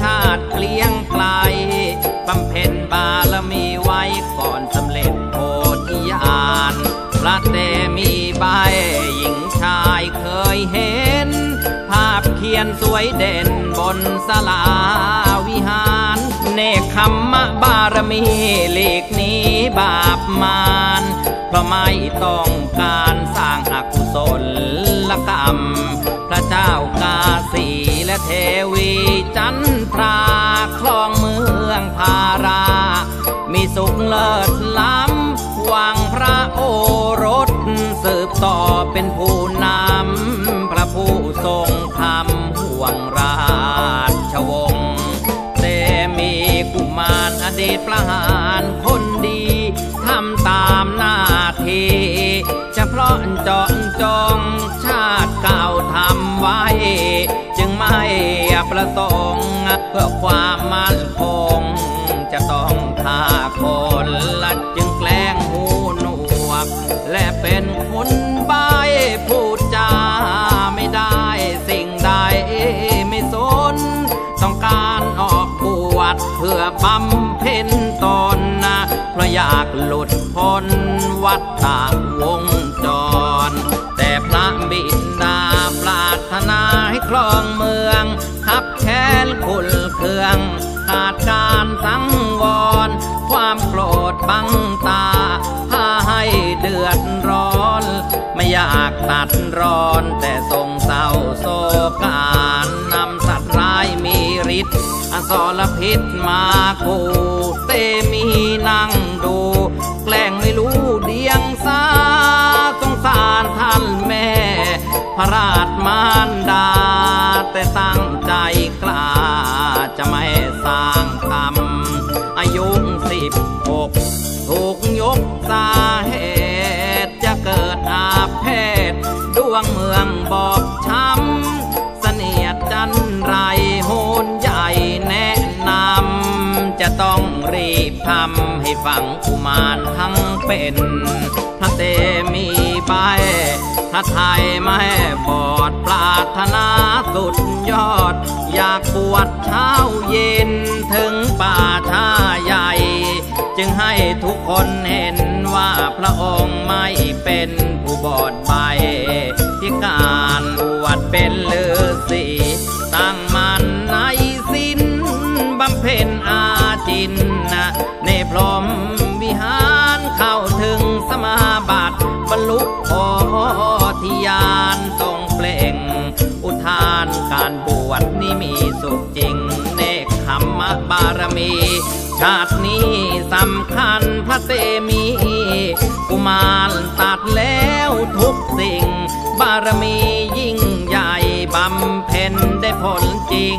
ชาติเกลี้ยงไกลบำเพ็ญบารมีไว้ก่อนสำเร็จโพธิญาณพระเตมีใบหญิงชายเคยเห็น ภาพเขียนสวยเด่นบนสลาวิหาร เนคขมมะบารมีหลีกนี้บาปมารเพราะไม่ต้องการสร้างอกุศลกรรม พระเจ้ากาสี เทวีจันทราคลองเมืองพารา มีสุขเลิศล้ำวังพระโอรสสืบต่อเป็นผู้นำพระผู้ทรงธรรมห่วงราชวงศ์เตมีกุมารอดีตประหาร ประสงค์ เพื่อความมั่นคง จะต้องฆ่าคนละจึงแกล้งหูหนวก และเป็นคนใบพูดจาไม่ได้สิ่งใดไม่สน ต้องการออกบวชเพื่อบำเพ็ญตนนะเพราะอยากหลุดพ้นวัฏฏะวงจร แต่พระบิดาปรารถนาให้ครอง ร้อนแต่ทรงเศร้าโศการนำสัตว์ร้ายมีฤทธิ์อสรพิษมาคูเตมีนั่งดู แกล้งไม่รู้เดียงสาสงสารท่านแม่ พระราชมารดา แต่ตั้งใจกล้า จะไม่สร้างกรรมอายุสิบหกถูกยกสาเห ฝังกุมารทั้งเป็นพระเตมีใบพระไทยไม่บอดปรารถนาสุดยอด อยากบวชเช้าเย็นถึงป่าชาใหญ่ จึงให้ทุกคนเห็นว่าพระองค์ไม่เป็นผู้บอดใบพิการบวชเป็นฤาษี ลุโพธิญาณทรงเปล่ง อุทานการบวชนี่มีสุขจริง เนคขมมะบารมี ชาตินี้สำคัญพระเตมี กุมารตัดแล้วทุกสิ่ง บารมียิ่งใหญ่บำเพ็ญได้ผลจริง